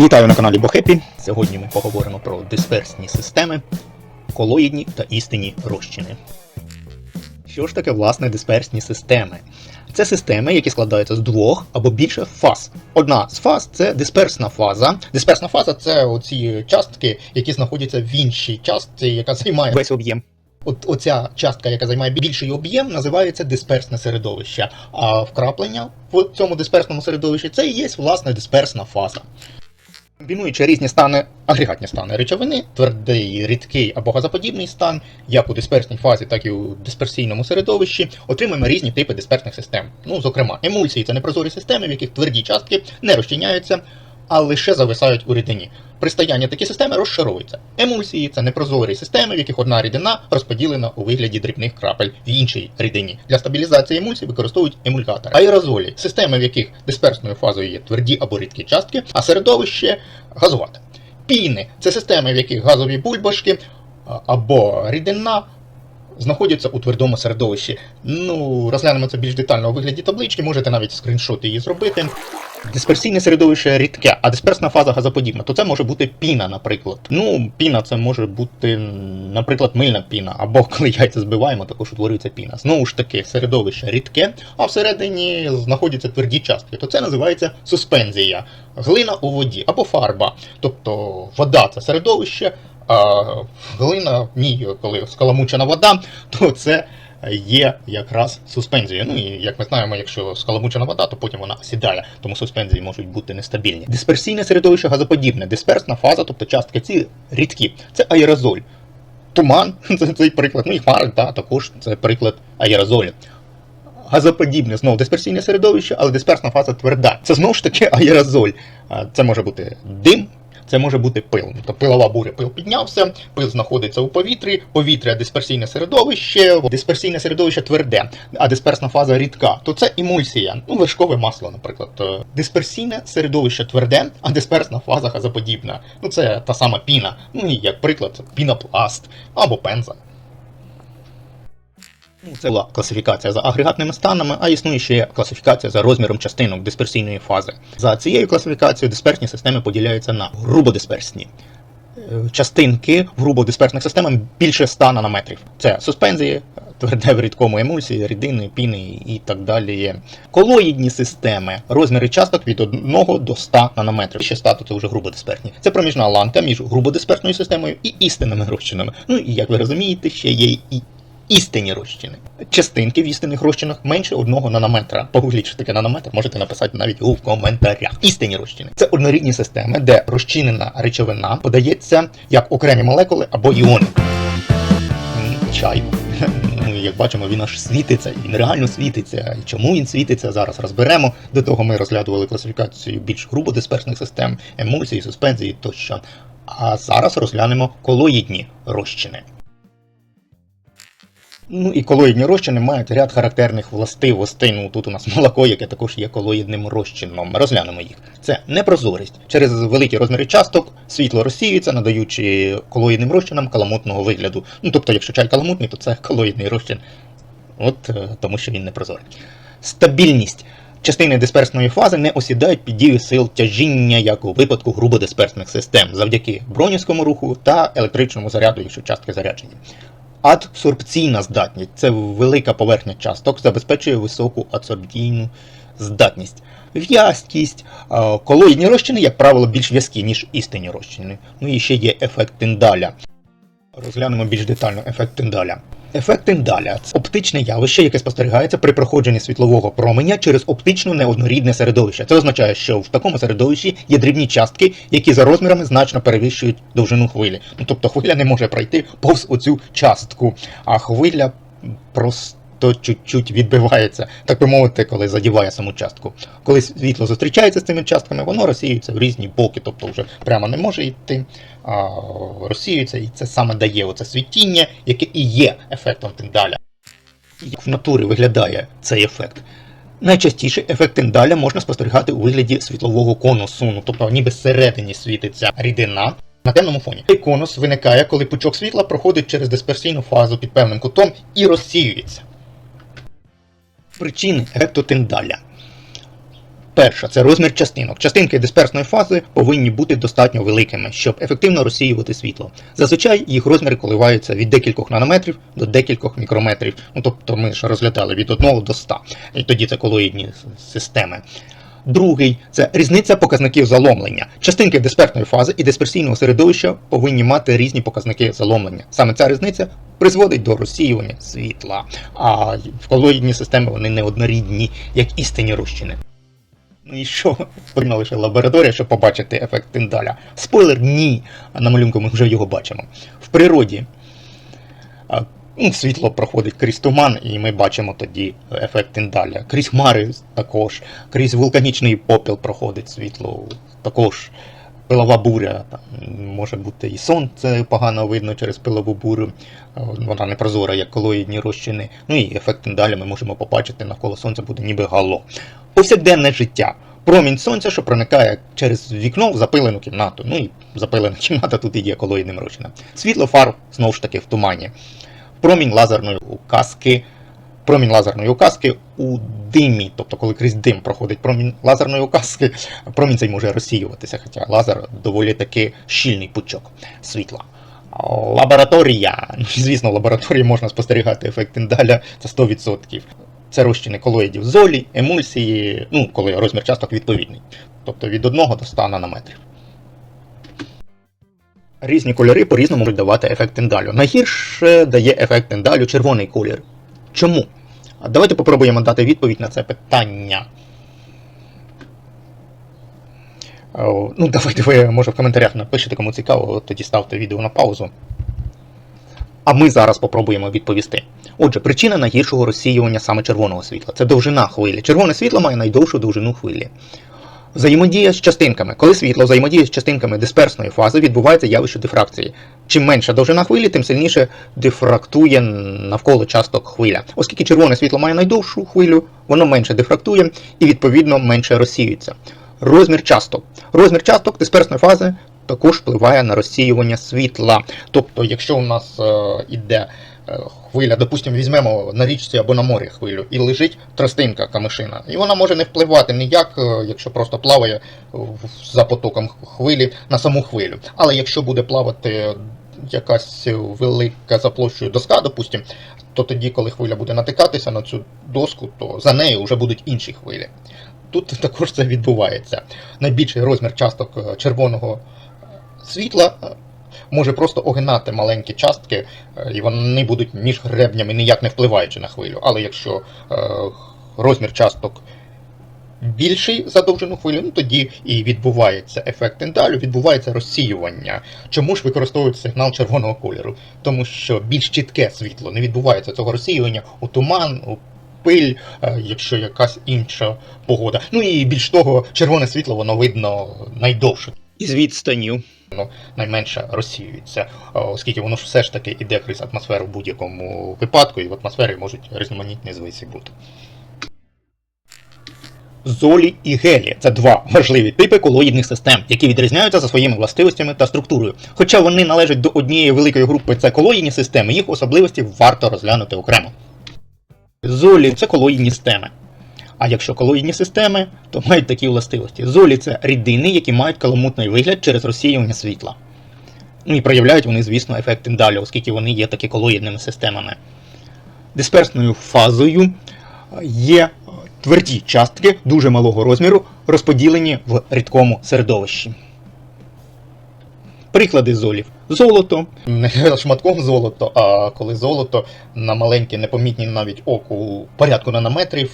Вітаю на каналі Бохепі. Сьогодні ми поговоримо про дисперсні системи, колоїдні та істинні розчини. Що ж таке власне дисперсні системи? Це системи, які складаються з двох або більше фаз. Одна з фаз це дисперсна фаза. Дисперсна фаза це оці частки, які знаходяться в іншій частці, яка займає весь об'єм. От оця частка, яка займає більший об'єм, називається дисперсне середовище. А вкраплення в цьому дисперсному середовищі це і є власне дисперсна фаза. Комбінуючи різні стани, агрегатні стани речовини, твердий, рідкий або газоподібний стан, як у дисперсній фазі, так і у дисперсійному середовищі, отримуємо різні типи дисперсних систем. Ну, зокрема, емульсії це непрозорі системи, в яких тверді частки не розчиняються, а лише зависають у рідині. При стоянні такі системи розшаровуються. Емульсії це непрозорі системи, в яких одна рідина розподілена у вигляді дрібних крапель в іншій рідині. Для стабілізації емульсій використовують емульгатори. Аерозолі системи, в яких дисперсною фазою є тверді або рідкі частки, а середовище газувате. Піни це системи, в яких газові бульбашки або рідина знаходяться у твердому середовищі. Ну, розглянемо це більш детально у вигляді таблички, можете навіть скріншот її зробити. Дисперсійне середовище рідке, а дисперсна фаза газоподібна, то це може бути піна, наприклад. Ну, піна це може бути, наприклад, мильна піна, або коли яйця збиваємо, також утворюється піна. Знову ж таки, середовище рідке, а всередині знаходяться тверді частки. То це називається суспензія, глина у воді або фарба. Тобто вода це середовище, а глина в ній, коли скаламучена вода, то це є якраз суспензія. Ну і як ми знаємо, якщо скаламучена вода, то потім вона осідає, тому суспензії можуть бути нестабільні. Дисперсійне середовище газоподібне, дисперсна фаза, тобто частки ці рідкі, це аерозоль. Туман це цей приклад. Ну і хмари, да, також це приклад аерозолю. Газоподібне знову дисперсійне середовище, але дисперсна фаза тверда. Це знову ж таки аерозоль. Це може бути дим, це може бути пил. Тобто пилова буря, пил піднявся, пил знаходиться у повітрі, повітря дисперсійне середовище, дисперсійне середовище тверде, а дисперсна фаза рідка. То це емульсія, ну вершкове масло, наприклад. Е, Дисперсійне середовище тверде, а дисперсна фаза газоподібна. Ну це та сама піна. Ну і як приклад, пінопласт або пенза. Ну, Це була класифікація за агрегатними станами, а існує ще класифікація за розміром частинок дисперсійної фази. За цією класифікацією дисперсні системи поділяються на грубодисперсні. Е, Частинки в грубодисперсних системах більше 100 нанометрів. Це суспензії, тверде в рідкому емульсії, рідини, піни і так далі. Колоїдні системи, розміри часток від 1 до 100 нанометрів. Ще 100 – це вже грубодисперсні. Це проміжна ланка між грубодисперсною системою і істинними розчинами. Ну і як ви розумієте, ще є і істинні розчини. Частинки в істинних розчинах менше одного нанометра. Погугліть, що таке нанометр, можете написати навіть у коментарях. Істинні розчини. Це однорідні системи, де розчинена речовина подається як окремі молекули або іони. Чай. Ну, як бачимо, він аж світиться, він реально світиться. І чому він світиться, зараз розберемо. До того ми розглядували класифікацію більш грубодисперсних систем, емульсії, суспензії тощо. А зараз розглянемо колоїдні розчини. Ну і колоїдні розчини мають ряд характерних властивостей. Ну тут у нас молоко, яке також є колоїдним розчином. Розглянемо їх. Це непрозорість. Через великі розміри часток світло розсіюється, надаючи колоїдним розчинам каламутного вигляду. Ну тобто, якщо чай каламутний, то це колоїдний розчин. От е, тому що він непрозорий. Стабільність. Частини дисперсної фази не осідають під дією сил тяжіння, як у випадку грубодисперсних систем, завдяки бронівському руху та електричному заряду, якщо частки заряджені. Адсорбційна здатність це велика поверхня часток, забезпечує високу адсорбційну здатність. В'язкість, колоїдні розчини, як правило, більш в'язкі, ніж істинні розчини. Ну і ще є ефект Тиндаля. Розглянемо більш детально ефект Тиндаля. Ефект Тиндаля це оптичне явище, яке спостерігається при проходженні світлового променя через оптично неоднорідне середовище. Це означає, що в такому середовищі є дрібні частки, які за розмірами значно перевищують довжину хвилі. Ну тобто хвиля не може пройти повз оцю частку, а хвиля просто чуть-чуть відбивається, так би мовити, коли задіває саму частку. Коли світло зустрічається з цими частками, воно розсіюється в різні боки, тобто вже прямо не може йти, а розсіюється, і це саме дає оце світіння, яке і є ефектом Тиндаля. Як в натурі виглядає цей ефект? Найчастіше ефект Тиндаля можна спостерігати у вигляді світлового конусу, ну, тобто ніби всередині світиться рідина. На темному фоні. Цей конус виникає, коли пучок світла проходить через дисперсійну фазу під певним кутом і розсіюється. Причини ефекту Тиндаля. Перша це розмір частинок. Частинки дисперсної фази повинні бути достатньо великими, щоб ефективно розсіювати світло. Зазвичай їх розміри коливаються від декількох нанометрів до декількох мікрометрів. Ну тобто ми ж розглядали від 1 до 100. І тоді це колоїдні системи. Другий це різниця показників заломлення. Частинки дисперсної фази і дисперсійного середовища повинні мати різні показники заломлення. Саме ця різниця призводить до розсіювання світла. А в колоїдні системи вони неоднорідні, як істинні розчини. Ну і що? Потрібна лише лабораторія, щоб побачити ефект Тиндаля. Спойлер, ні. На малюнку ми вже його бачимо. В природі ну, світло проходить крізь туман, і ми бачимо тоді ефект Тиндаля. Крізь хмари також, крізь вулканічний попіл проходить світло також. Пилова буря, там, може бути і сонце погано видно через пилову бурю, вона не прозора, як колоїдні розчини. Ну і ефект Тиндаля ми можемо побачити, навколо сонця буде ніби гало. Повсякденне життя. Промінь сонця, що проникає через вікно в запилену кімнату. Ну і запилена кімната тут і є колоїдним розчином. Світло фар знову ж таки в тумані. Промінь лазерної указки. Промінь лазерної указки у димі, тобто коли крізь дим проходить промінь лазерної указки, промінь цей може розсіюватися, хоча лазер доволі таки щільний пучок світла. Лабораторія. Ну, Звісно, в лабораторії можна спостерігати ефект Тиндаля, це 100%. Це розчини колоїдів золі, емульсії, ну, коли розмір часток відповідний. Тобто від 1 до 100 нанометрів. Різні кольори по-різному можуть давати ефект тендалю. Найгірше дає ефект тендалю червоний колір. Чому? Давайте попробуємо дати відповідь на це питання. Ну, давайте ви, може, в коментарях напишете, кому цікаво, тоді ставте відео на паузу. А ми зараз попробуємо відповісти. Отже, причина найгіршого розсіювання саме червоного світла це довжина хвилі. Червоне світло має найдовшу довжину хвилі. Взаємодія з частинками. Коли світло взаємодіє з частинками дисперсної фази, відбувається явище дифракції. Чим менша довжина хвилі, тим сильніше дифрактує навколо часток хвиля. Оскільки червоне світло має найдовшу хвилю, воно менше дифрактує і відповідно менше розсіюється. Розмір часток. Розмір часток дисперсної фази також впливає на розсіювання світла. Тобто, якщо у нас е, іде хвиля, допустимо, візьмемо на річці або на морі хвилю, і лежить тростинка камишина, і вона може не впливати ніяк, е, якщо просто плаває за потоком хвилі на саму хвилю. Але якщо буде плавати якась велика за площею доска, допустимо, то тоді, коли хвиля буде натикатися на цю доску, то за нею вже будуть інші хвилі. Тут також це відбувається. Найбільший розмір часток е, червоного світла е, може просто огинати маленькі частки, е, і вони будуть між гребнями ніяк не впливаючи на хвилю. Але якщо е, розмір часток більший за довжину хвилі, ну тоді і відбувається ефект тендалю, відбувається розсіювання. Чому ж використовують сигнал червоного кольору? Тому що більш чітке світло не відбувається цього розсіювання у туман, у пиль, е, якщо якась інша погода. Ну і більш того, червоне світло воно видно найдовше. Із відстаню. Воно найменше розсіюється, е, оскільки воно ж все ж таки іде крізь атмосферу в будь-якому випадку, і в атмосфері можуть різноманітні звиси бути. Золі і гелі це два важливі типи колоїдних систем, які відрізняються за своїми властивостями та структурою. Хоча вони належать до однієї великої групи це колоїдні системи, їх особливості варто розглянути окремо. Золі це колоїдні системи. А якщо колоїдні системи, то мають такі властивості. Золі це рідини, які мають каламутний вигляд через розсіювання світла. Ну і проявляють вони, звісно, ефект тиндаля, оскільки вони є таки колоїдними системами. Дисперсною фазою є тверді частки дуже малого розміру, розподілені в рідкому середовищі. Приклади золів. Золото. Шматком золото, а коли золото на маленькі, непомітні навіть оку порядку нанометрів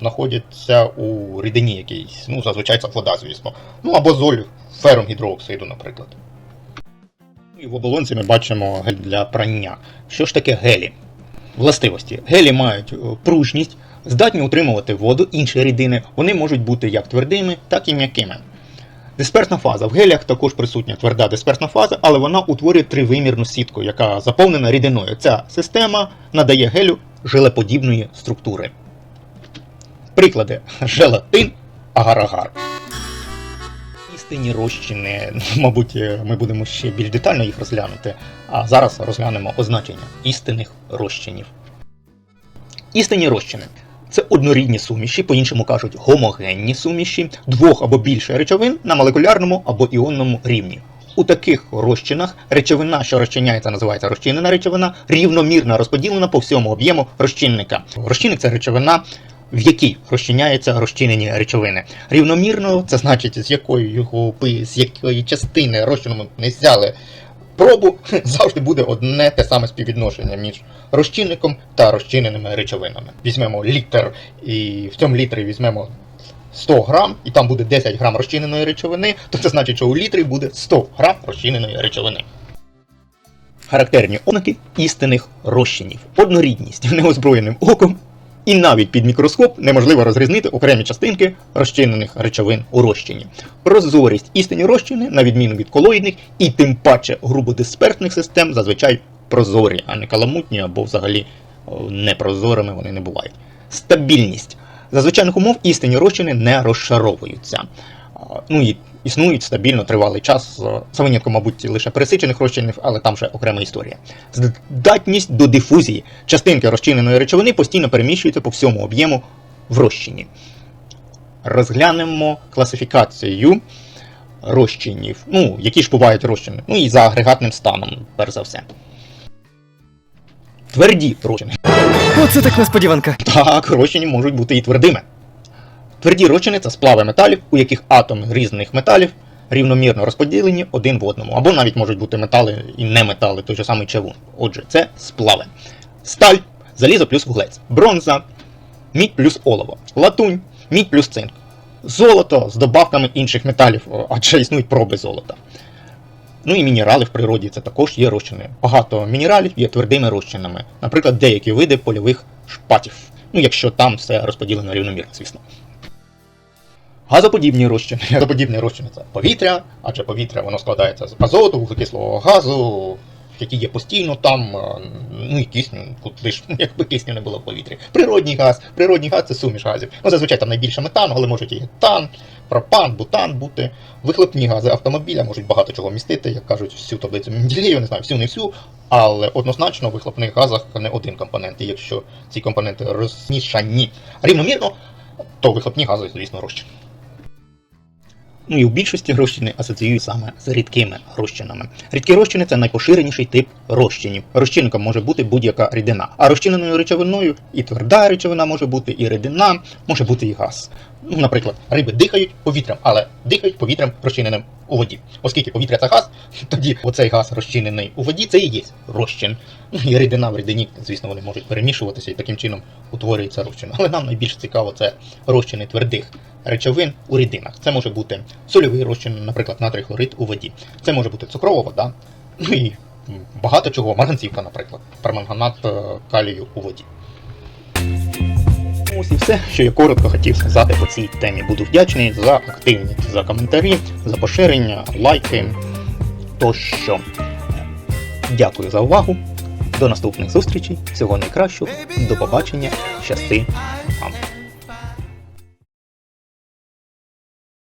знаходяться у рідині якійсь. Ну, зазвичай це вода, звісно. Ну або золь фером гідрооксиду, наприклад. І в оболонці ми бачимо гель для прання. Що ж таке гелі? Властивості. Гелі мають пружність, здатні утримувати воду, інші рідини. Вони можуть бути як твердими, так і м'якими. Дисперсна фаза. В гелях також присутня тверда дисперсна фаза, але вона утворює тривимірну сітку, яка заповнена рідиною. Ця система надає гелю желеподібної структури. Приклади: желатин, агар-агар. Істинні розчини, мабуть, е, ми будемо ще більш детально їх розглянути. А зараз розглянемо означення істинних розчинів. Істинні розчини це однорідні суміші, по-іншому кажуть, гомогенні суміші двох або більше речовин на молекулярному або іонному рівні. У таких розчинах речовина, що розчиняється, називається розчинена речовина, рівномірно розподілена по всьому об'єму розчинника. Розчинник це речовина, в якій розчиняються розчинені речовини. Рівномірно, це значить, з якої його з якої частини розчину ми не взяли пробу, завжди буде одне те саме співвідношення між розчинником та розчиненими речовинами. Візьмемо літр, і в цьому літрі візьмемо 100 грам, і там буде 10 грам розчиненої речовини, то це значить, що у літрі буде 100 грам розчиненої речовини. Характерні ознаки істинних розчинів. Однорідність неозброєним оком, і навіть під мікроскоп неможливо розрізнити окремі частинки розчинених речовин у розчині. Прозорість істинні розчини, на відміну від колоїдних і тим паче грубодисперсних систем, зазвичай прозорі, а не каламутні або взагалі о, непрозорими вони не бувають. Стабільність. За звичайних умов істинні розчини не розшаровуються. Ну і існують стабільно тривалий час, за винятком, мабуть, лише пересичених розчинів, але там вже окрема історія. Здатність до дифузії. Частинки розчиненої речовини постійно переміщуються по всьому об'єму в розчині. Розглянемо класифікацію розчинів. Ну, які ж бувають розчини. Ну і за агрегатним станом, перш за все. Тверді розчини. Оце так несподіванка. Так, розчини можуть бути і твердими. Тверді розчини це сплави металів, у яких атоми різних металів рівномірно розподілені один в одному. Або навіть можуть бути метали і не метали, той же самий чавун. Отже, це сплави. Сталь, залізо плюс вуглець, бронза, мідь плюс олово, латунь, мідь плюс цинк, золото з добавками інших металів, адже існують проби золота. Ну і мінерали в природі це також є розчини. Багато мінералів є твердими розчинами, наприклад, деякі види польових шпатів. Ну, якщо там все розподілено рівномірно, звісно. Газоподібні розчини. Газоподібні розчини це повітря, адже повітря воно складається з азоту, вуглекислого газу, який є постійно там, ну і кисню, тут лиш, якби кисню не було в повітрі. Природній газ. Природній газ це суміш газів. Ну, зазвичай там найбільше метану, але можуть і етан, пропан, бутан бути. Вихлопні гази автомобіля можуть багато чого містити, як кажуть, всю таблицю Менделєєва, не знаю, всю не всю, але однозначно в вихлопних газах не один компонент. І якщо ці компоненти розмішані рівномірно, то вихлопні гази, звісно, розчин. Ну і в більшості розчини асоціюють саме з рідкими розчинами. Рідкі розчини це найпоширеніший тип розчинів. Розчинником може бути будь-яка рідина. А розчиненою речовиною і тверда речовина може бути, і рідина, може бути і газ. Ну, наприклад, риби дихають повітрям, але дихають повітрям розчиненим у воді. Оскільки повітря це газ, тоді оцей газ розчинений у воді, це і є розчин. І рідина в рідині, звісно, вони можуть перемішуватися і таким чином утворюється розчин. Але нам найбільш цікаво це розчини твердих речовин у рідинах. Це може бути сольовий розчин, наприклад, натрій хлорид у воді. Це може бути цукрова вода. Ну і багато чого, марганцівка, наприклад, перманганат е, калію у воді. Ось і все, що я коротко хотів сказати по цій темі. Буду вдячний за активність, за коментарі, за поширення, лайки тощо. Дякую за увагу. До наступних зустрічей. Всього найкращого. До побачення. Щасти вам.